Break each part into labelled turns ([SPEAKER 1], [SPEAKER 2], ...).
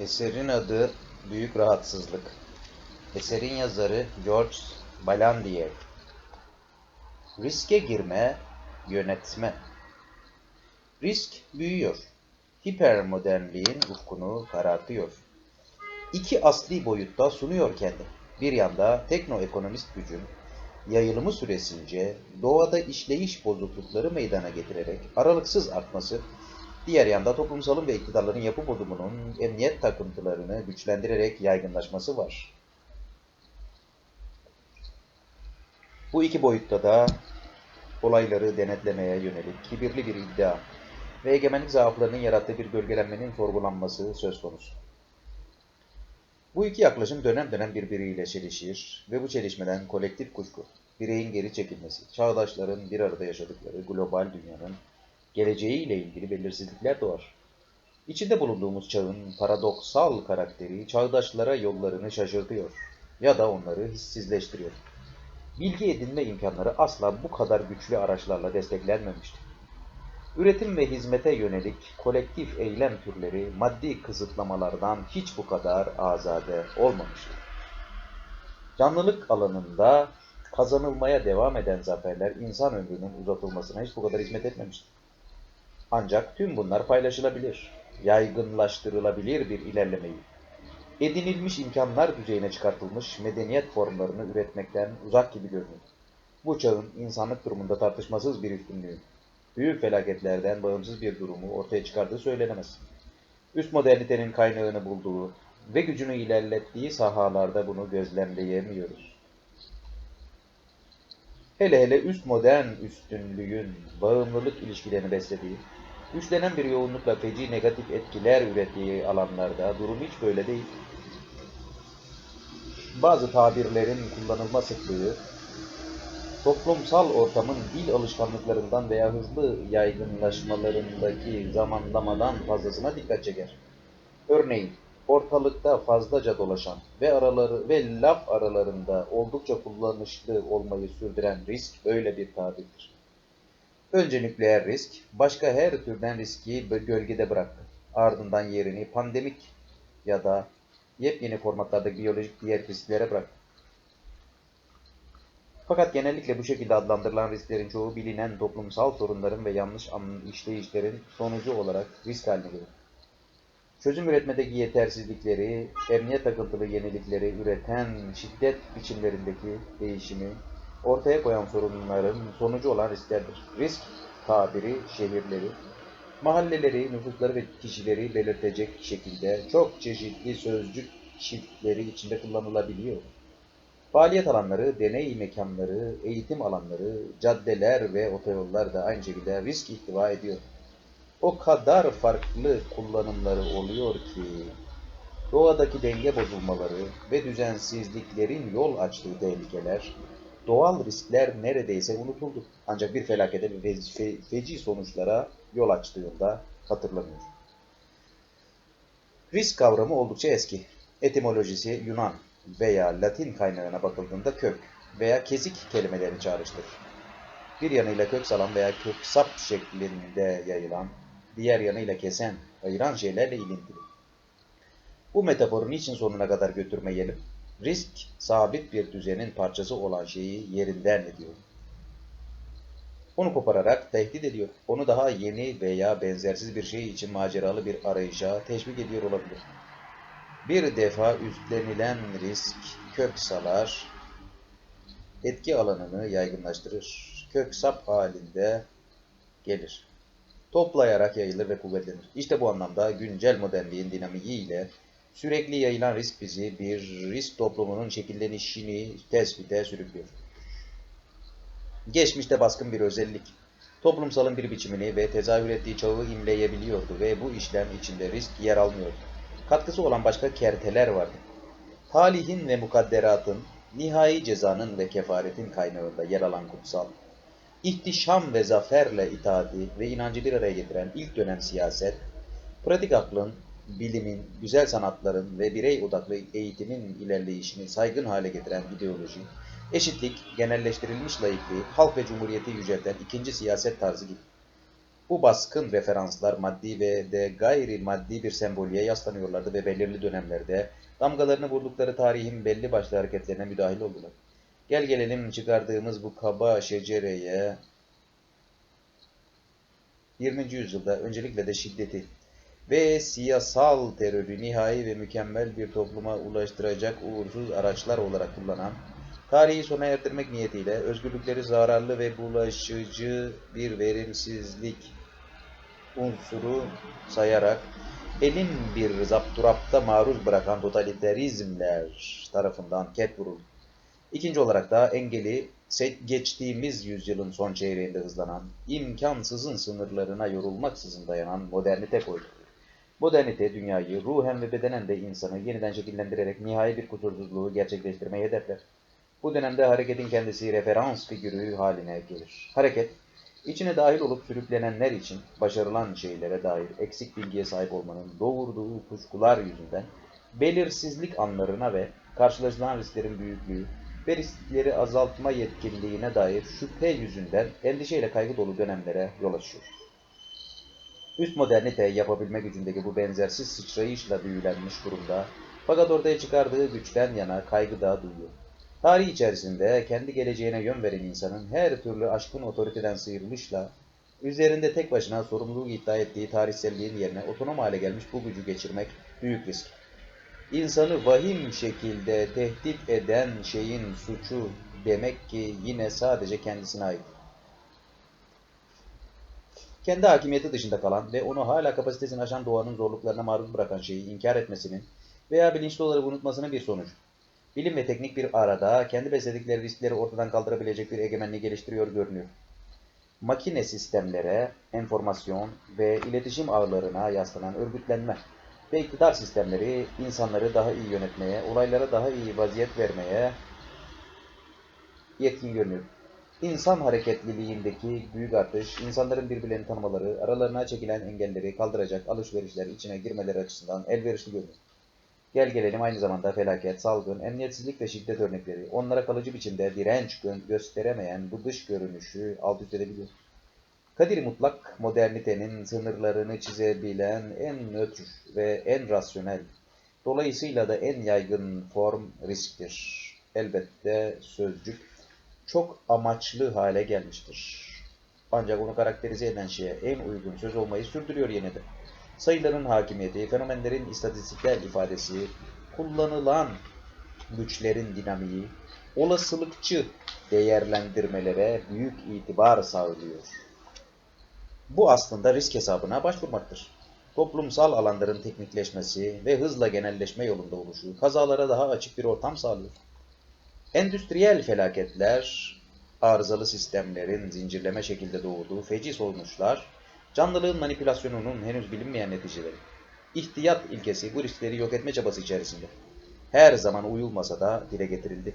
[SPEAKER 1] Eserin adı Büyük Rahatsızlık. Eserin yazarı George Balandier. Riske girme, yönetme. Risk büyüyor. Hipermodernliğin ufkunu karartıyor. İki asli boyutta sunuyor kendi. Bir yanda teknoekonomist gücün yayılımı süresince doğada işleyiş bozuklukları meydana getirerek aralıksız artması, diğer yanda toplumsalın ve iktidarların yapı bozumunun emniyet takıntılarını güçlendirerek yaygınlaşması var. Bu iki boyutta da olayları denetlemeye yönelik kibirli bir iddia ve egemenlik zaaflarının yarattığı bir gölgelenmenin sorgulanması söz konusu. Bu iki yaklaşım dönem dönem birbiriyle çelişir ve bu çelişmeden kolektif kuşku, bireyin geri çekilmesi, çağdaşların bir arada yaşadıkları global dünyanın geleceğiyle ilgili belirsizlikler doğar. İçinde bulunduğumuz çağın paradoksal karakteri çağdaşlara yollarını şaşırtıyor ya da onları hissizleştiriyor. Bilgi edinme imkanları asla bu kadar güçlü araçlarla desteklenmemiştir. Üretim ve hizmete yönelik kolektif eylem türleri maddi kısıtlamalardan hiç bu kadar azade olmamıştır. Canlılık alanında kazanılmaya devam eden zaferler insan ömrünün uzatılmasına hiç bu kadar hizmet etmemiştir. Ancak tüm bunlar paylaşılabilir, yaygınlaştırılabilir bir ilerlemeyi, edinilmiş imkanlar düzeyine çıkartılmış medeniyet formlarını üretmekten uzak gibi görünüyor. Bu çağın insanlık durumunda tartışmasız bir üstünlüğü, büyük felaketlerden bağımsız bir durumu ortaya çıkardığı söylenemez. Üst modernitenin kaynağını bulduğu ve gücünü ilerlettiği sahalarda bunu gözlemleyemiyoruz. Hele hele üst modern üstünlüğün bağımlılık ilişkilerini beslediği, güçlenen bir yoğunlukla feci negatif etkiler ürettiği alanlarda durum hiç böyle değil. Bazı tabirlerin kullanılma sıklığı, toplumsal ortamın dil alışkanlıklarından veya hızlı yaygınlaşmalarındaki zamanlamadan fazlasına dikkat çeker. Örneğin, ortalıkta fazlaca dolaşan ve araları ve laf aralarında oldukça kullanışlı olmayı sürdüren risk böyle bir tabirdir. Önce nükleer risk, başka her türden riski gölgede bıraktı. Ardından yerini pandemik ya da yepyeni formatlardaki biyolojik diğer risklere bıraktı. Fakat genellikle bu şekilde adlandırılan risklerin çoğu bilinen toplumsal sorunların ve yanlış işleyişlerin sonucu olarak risk haline gelir. Çözüm üretmedeki yetersizlikleri, emniyet takıntılı yenilikleri üreten şiddet biçimlerindeki değişimi ortaya koyan sorunların sonucu olan risklerdir. Risk tabiri şehirleri, mahalleleri, nüfusları ve kişileri belirtecek şekilde çok çeşitli sözcük çiftleri içinde kullanılabiliyor. Faaliyet alanları, deney mekanları, eğitim alanları, caddeler ve otoyollar da aynı şekilde risk ihtiva ediyor. O kadar farklı kullanımları oluyor ki doğadaki denge bozulmaları ve düzensizliklerin yol açtığı tehlikeler, doğal riskler neredeyse unutuldu. Ancak bir felakete ve fe feci sonuçlara yol açtığında hatırlanıyor. Risk kavramı oldukça eski. Etimolojisi Yunan veya Latin kaynağına bakıldığında kök veya kesik kelimelerini çağrıştırır. Bir yanıyla kök salan veya kök sap şeklinde yayılan, diğer yanıyla kesen, ayıran şeylerle ilintili. Bu metaforu niçin sonuna kadar götürmeyelim? Risk, sabit bir düzenin parçası olan şeyi yerinden ediyor. Onu kopararak tehdit ediyor. Onu daha yeni veya benzersiz bir şey için maceralı bir arayışa teşvik ediyor olabilir. Bir defa üstlenilen risk kök salar, etki alanını yaygınlaştırır. Kök sap halinde gelir. Toplayarak yayılır ve kuvvetlenir. İşte bu anlamda güncel modernliğin dinamiğiyle sürekli yayılan risk bizi bir risk toplumunun şekillenişini tespite sürüklüyor. Geçmişte baskın bir özellik, toplumsalın bir biçimini ve tezahür ettiği çağı imleyebiliyordu ve bu işlem içinde risk yer almıyordu. Katkısı olan başka kerteler vardı. Talihin ve mukadderatın, nihai cezanın ve kefaretin kaynağında yer alan kutsal, ihtişam ve zaferle itaati ve inancı bir araya getiren ilk dönem siyaset, pratik aklın, bilimin, güzel sanatların ve birey odaklı eğitimin ilerleyişini saygın hale getiren ideoloji, eşitlik, genelleştirilmiş laikliği, halk ve cumhuriyeti yücelten ikinci siyaset tarzı gibi. Bu baskın referanslar maddi ve de gayri maddi bir sembolüye yaslanıyorlardı ve belirli dönemlerde damgalarını vurdukları tarihin belli başlı hareketlerine müdahil oldular. Gel gelelim çıkardığımız bu kaba şecereye 20. yüzyılda öncelikle de şiddeti ve siyasal terörü nihai ve mükemmel bir topluma ulaştıracak uğursuz araçlar olarak kullanan, tarihi sona erdirmek niyetiyle özgürlükleri zararlı ve bulaşıcı bir verimsizlik unsuru sayarak elin bir zapturapta maruz bırakan totaliterizmler tarafından ket vuruldu. İkinci olarak da engeli geçtiğimiz yüzyılın son çeyreğinde hızlanan, imkansızın sınırlarına yorulmaksızın dayanan modernite koydu. Modernite dünyayı ruhen ve bedenen de insanı yeniden şekillendirerek nihai bir kusursuzluğu gerçekleştirmeyi hedefler. Bu dönemde hareketin kendisi referans figürü haline gelir. Hareket, içine dahil olup sürüklenenler için başarılan şeylere dair eksik bilgiye sahip olmanın doğurduğu kuşkular yüzünden belirsizlik anlarına ve karşılaşılan risklerin büyüklüğü ve riskleri azaltma yetkinliğine dair şüphe yüzünden endişeyle kaygı dolu dönemlere yol açıyor. Üst modernite yapabilme gücündeki bu benzersiz sıçrayışla büyülenmiş durumda fakat ortaya çıkardığı güçten yana kaygı da duyuyor. Tarih içerisinde kendi geleceğine yön veren insanın her türlü aşkın otoriteden sıyrılışla üzerinde tek başına sorumluluğu iddia ettiği tarihselliğin yerine otonom hale gelmiş bu gücü geçirmek büyük risk. İnsanı vahim şekilde tehdit eden şeyin suçu demek ki yine sadece kendisine ait. Kendi hakimiyeti dışında kalan ve onu hala kapasitesini aşan doğanın zorluklarına maruz bırakan şeyi inkar etmesinin veya bilinçli olarak unutmasının bir sonucu. Bilim ve teknik bir arada kendi besledikleri riskleri ortadan kaldırabilecek bir egemenliği geliştiriyor görünüyor. Makine sistemlere, enformasyon ve iletişim ağlarına yaslanan örgütlenme ve iktidar sistemleri insanları daha iyi yönetmeye, olaylara daha iyi vaziyet vermeye yetkin görünüyor. İnsan hareketliliğindeki büyük artış, insanların birbirlerini tanımaları, aralarına çekilen engelleri kaldıracak alışverişler içine girmeleri açısından elverişli görünüyor. Gel gelelim aynı zamanda felaket, salgın, emniyetsizlik ve şiddet örnekleri onlara kalıcı biçimde direnç gö- gösteremeyen bu dış görünüşü alt üst edebiliyor. Kadir mutlak modernitenin sınırlarını çizebilen en nötr ve en rasyonel, dolayısıyla da en yaygın form risktir. Elbette sözcük çok amaçlı hale gelmiştir. Ancak onu karakterize eden şeye en uygun söz olmayı sürdürüyor yine de. Sayıların hakimiyeti, fenomenlerin istatistiksel ifadesi, kullanılan güçlerin dinamiği, olasılıkçı değerlendirmelere büyük itibar sağlıyor. Bu aslında risk hesabına başvurmaktır. Toplumsal alanların teknikleşmesi ve hızla genelleşme yolunda oluşu kazalara daha açık bir ortam sağlıyor. Endüstriyel felaketler, arızalı sistemlerin zincirleme şekilde doğurduğu feci sonuçlar, canlılığın manipülasyonunun henüz bilinmeyen neticeleri. İhtiyat ilkesi bu riskleri yok etme çabası içerisinde. Her zaman uyulmasa da dile getirildi.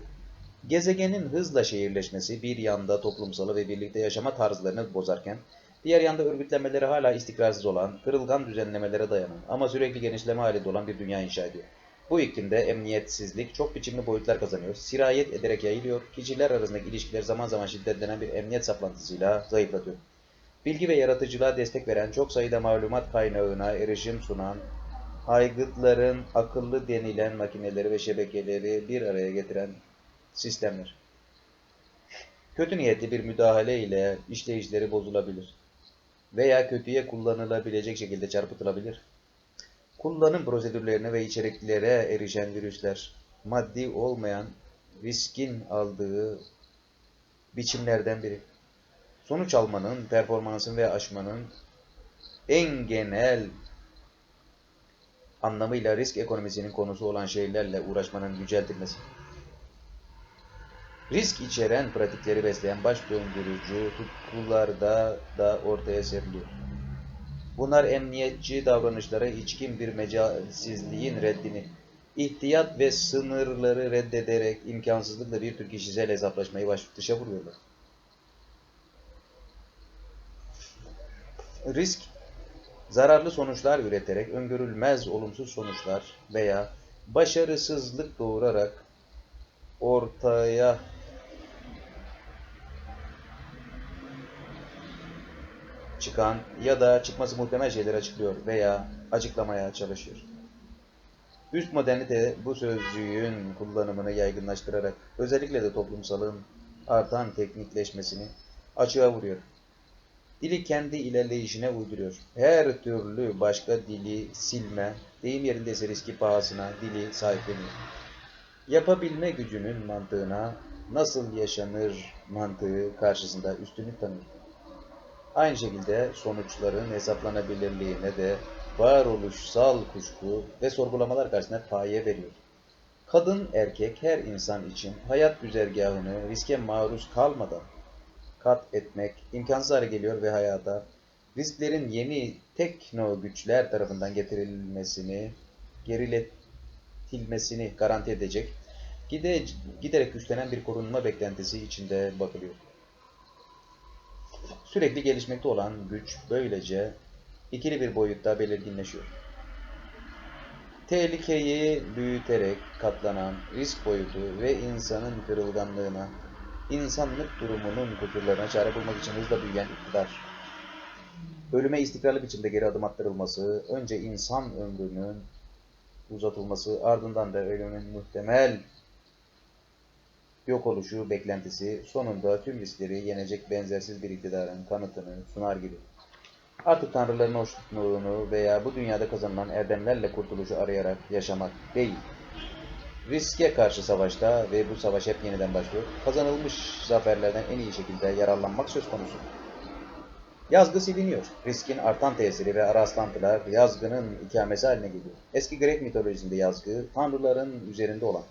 [SPEAKER 1] Gezegenin hızla şehirleşmesi bir yanda toplumsalı ve birlikte yaşama tarzlarını bozarken, diğer yanda örgütlenmeleri hala istikrarsız olan, kırılgan düzenlemelere dayanan ama sürekli genişleme halinde olan bir dünya inşa ediyor. Bu iklimde emniyetsizlik çok biçimli boyutlar kazanıyor, sirayet ederek yayılıyor, kişiler arasındaki ilişkiler zaman zaman şiddetlenen bir emniyet saplantısıyla zayıflatıyor. Bilgi ve yaratıcılığa destek veren, çok sayıda malumat kaynağına erişim sunan, aygıtların akıllı denilen makineleri ve şebekeleri bir araya getiren sistemler. Kötü niyetli bir müdahale ile işleyişleri bozulabilir veya kötüye kullanılabilecek şekilde çarpıtılabilir. Kullanım prosedürlerine ve içeriklere erişen virüsler, maddi olmayan riskin aldığı biçimlerden biri. Sonuç almanın, performansın ve aşmanın en genel anlamıyla risk ekonomisinin konusu olan şeylerle uğraşmanın yüceltilmesi. Risk içeren pratikleri besleyen baş döndürücü tutkularda da ortaya seriliyor. Bunlar emniyetçi davranışlara içkin bir mecalsizliğin reddini, ihtiyat ve sınırları reddederek imkansızlıkla bir tür kişisel hesaplaşmayı baş dışa vuruyorlar. Risk, zararlı sonuçlar üreterek öngörülmez olumsuz sonuçlar veya başarısızlık doğurarak ortaya çıkan ya da çıkması muhtemel şeyleri açıklıyor veya açıklamaya çalışıyor. Üst modernite bu sözcüğün kullanımını yaygınlaştırarak özellikle de toplumsalın artan teknikleşmesini açığa vuruyor. Dili kendi ilerleyişine uyduruyor. Her türlü başka dili silme, deyim yerindeyse riski pahasına dili sahipleniyor. Yapabilme gücünün mantığına nasıl yaşanır mantığı karşısında üstünlük tanıyor. Aynı şekilde sonuçların hesaplanabilirliğine de varoluşsal kuşku ve sorgulamalar karşısında paye veriyor. Kadın erkek her insan için hayat güzergahını riske maruz kalmadan kat etmek imkansız hale geliyor ve hayata risklerin yeni tekno güçler tarafından getirilmesini, geriletilmesini garanti edecek gide, giderek güçlenen bir korunma beklentisi içinde bakılıyor. Sürekli gelişmekte olan güç böylece ikili bir boyutta belirginleşiyor. Tehlikeyi büyüterek katlanan risk boyutu ve insanın kırılganlığına, insanlık durumunun kusurlarına çare bulmak için hızla büyüyen iktidar. Ölüme istikrarlı biçimde geri adım attırılması, önce insan ömrünün uzatılması, ardından da ölümün muhtemel yok oluşu beklentisi sonunda tüm riskleri yenecek benzersiz bir iktidarın kanıtını sunar gibi. Artık tanrıların hoşnutluğunu veya bu dünyada kazanılan erdemlerle kurtuluşu arayarak yaşamak değil. Riske karşı savaşta ve bu savaş hep yeniden başlıyor. Kazanılmış zaferlerden en iyi şekilde yararlanmak söz konusu. Yazgı siliniyor. Riskin artan tesiri ve rastlantılar yazgının ikamesi haline geliyor. Eski Grek mitolojisinde yazgı, tanrıların üzerinde olan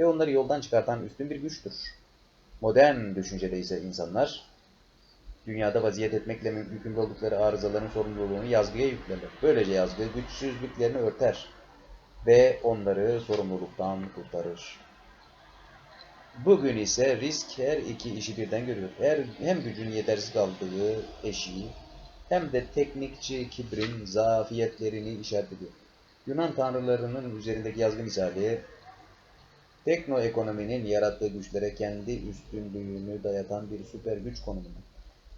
[SPEAKER 1] ve onları yoldan çıkartan üstün bir güçtür. Modern düşüncede ise insanlar, dünyada vaziyet etmekle yükümlü oldukları arızaların sorumluluğunu yazgıya yüklerler. Böylece yazgı güçsüzlüklerini örter ve onları sorumluluktan kurtarır. Bugün ise risk her iki işi birden görüyor. Her, hem gücün yetersiz kaldığı eşiği hem de teknikçi kibrin zafiyetlerini işaret ediyor. Yunan tanrılarının üzerindeki yazgı misali tekno ekonominin yarattığı güçlere kendi üstünlüğünü dayatan bir süper güç konumunda.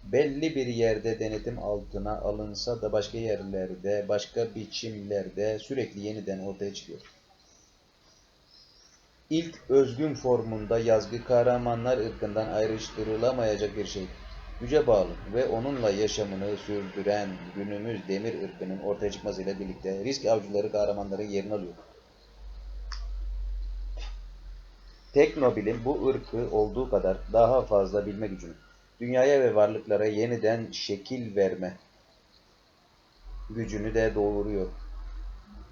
[SPEAKER 1] Belli bir yerde denetim altına alınsa da başka yerlerde, başka biçimlerde sürekli yeniden ortaya çıkıyor. İlk özgün formunda yazgı kahramanlar ırkından ayrıştırılamayacak bir şey. Güce bağlı ve onunla yaşamını sürdüren günümüz demir ırkının ortaya çıkmasıyla birlikte risk avcıları kahramanların yerini alıyor. Teknobilim bu ırkı olduğu kadar daha fazla bilme gücünü, dünyaya ve varlıklara yeniden şekil verme gücünü de doğuruyor.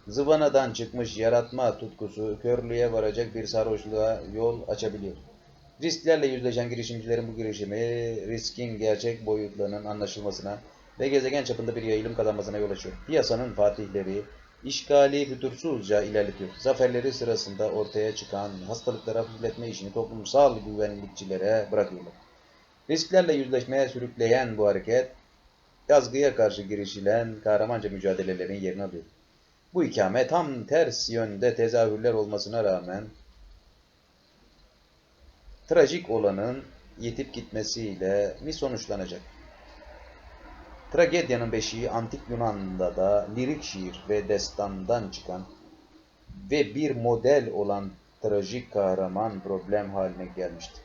[SPEAKER 1] Zıvanadan çıkmış yaratma tutkusu körlüğe varacak bir sarhoşluğa yol açabiliyor. Risklerle yüzleşen girişimcilerin bu girişimi riskin gerçek boyutlarının anlaşılmasına ve gezegen çapında bir yayılım kazanmasına yol açıyor. Piyasanın fatihleri işgali fütursuzca ilerletiyor. Zaferleri sırasında ortaya çıkan hastalıkları hafifletme işini toplumsal güvenlikçilere bırakıyorlar. Risklerle yüzleşmeye sürükleyen bu hareket, yazgıya karşı girişilen kahramanca mücadelelerin yerini alıyor. Bu ikame tam ters yönde tezahürler olmasına rağmen trajik olanın yetip gitmesiyle mi sonuçlanacak? Tragedyanın beşiği antik Yunan'da da lirik şiir ve destandan çıkan ve bir model olan trajik kahraman problem haline gelmişti.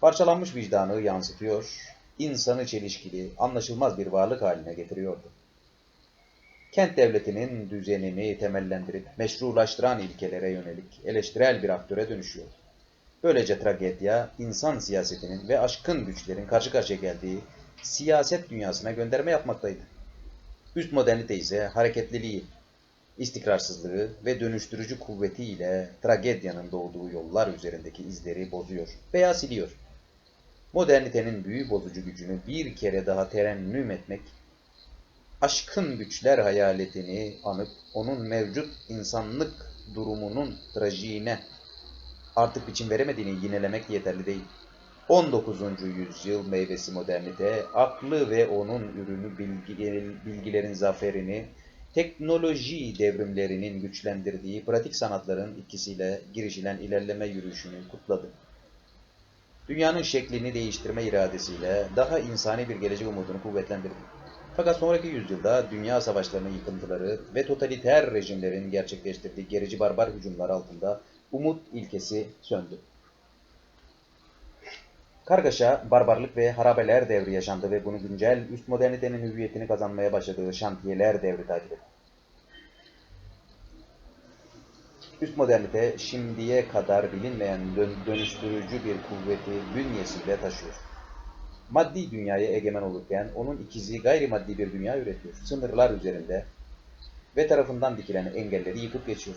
[SPEAKER 1] Parçalanmış vicdanı yansıtıyor, insanı çelişkili, anlaşılmaz bir varlık haline getiriyordu. Kent devletinin düzenini temellendirip meşrulaştıran ilkelere yönelik eleştirel bir aktöre dönüşüyor. Böylece tragedya, insan siyasetinin ve aşkın güçlerin karşı karşıya geldiği siyaset dünyasına gönderme yapmaktaydı. Üst modernite ise hareketliliği, istikrarsızlığı ve dönüştürücü kuvvetiyle tragedyanın doğduğu yollar üzerindeki izleri bozuyor veya siliyor. Modernitenin büyü bozucu gücünü bir kere daha terennüm etmek, aşkın güçler hayaletini anıp onun mevcut insanlık durumunun trajiğine artık biçim veremediğini yinelemek yeterli değil. 19. yüzyıl meyvesi modernite, aklı ve onun ürünü bilgilerin zaferini, teknoloji devrimlerinin güçlendirdiği pratik sanatların ikisiyle girişilen ilerleme yürüyüşünü kutladı. dünyanın şeklini değiştirme iradesiyle daha insani bir gelecek umudunu kuvvetlendirdi. Fakat sonraki yüzyılda dünya savaşlarının yıkıntıları ve totaliter rejimlerin gerçekleştirdiği gerici barbar hücumlar altında umut ilkesi söndü. Kargaşa, barbarlık ve harabeler devri yaşandı ve bunu güncel üst modernitenin hüviyetini kazanmaya başladığı şantiyeler devri takip etti. Üst modernite şimdiye kadar bilinmeyen dön- dönüştürücü bir kuvveti bünyesinde taşıyor. Maddi dünyaya egemen olurken onun ikizi gayrimaddi bir dünya üretiyor. Sınırlar üzerinde ve tarafından dikilen engelleri yıkıp geçiyor.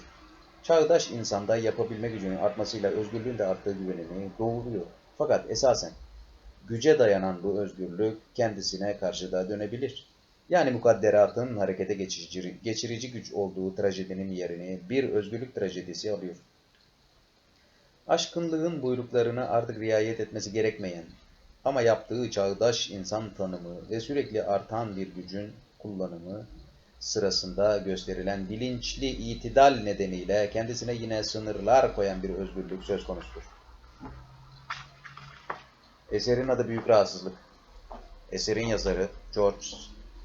[SPEAKER 1] Çağdaş insanda yapabilme gücünün artmasıyla özgürlüğün de arttığı güvenini doğuruyor. Fakat esasen güce dayanan bu özgürlük kendisine karşı da dönebilir. Yani mukadderatın harekete geçirici, geçirici güç olduğu trajedinin yerini bir özgürlük trajedisi alıyor. Aşkınlığın buyruklarına artık riayet etmesi gerekmeyen ama yaptığı çağdaş insan tanımı ve sürekli artan bir gücün kullanımı sırasında gösterilen bilinçli itidal nedeniyle kendisine yine sınırlar koyan bir özgürlük söz konusudur. Eserin adı Büyük Rahatsızlık. Eserin yazarı George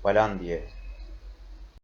[SPEAKER 1] Valandier.